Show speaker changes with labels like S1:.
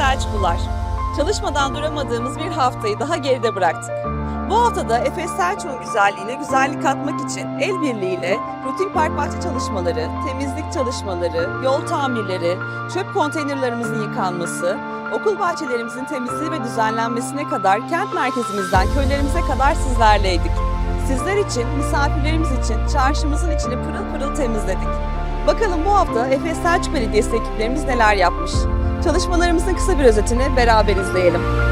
S1: Selçuklular. Çalışmadan duramadığımız bir haftayı daha geride bıraktık. Bu haftada Efes Selçuk'un güzelliğine güzellik katmak için el birliğiyle rutin park bahçe çalışmaları, temizlik çalışmaları, yol tamirleri, çöp konteynerlerimizin yıkanması, okul bahçelerimizin temizliği ve düzenlenmesine kadar kent merkezimizden köylerimize kadar sizlerleydik. Sizler için, misafirlerimiz için çarşımızın içini pırıl pırıl temizledik. Bakalım bu hafta Efes Selçuk Belediyesi ekiplerimiz neler yapmış? Çalışmalarımızın kısa bir özetini beraber izleyelim.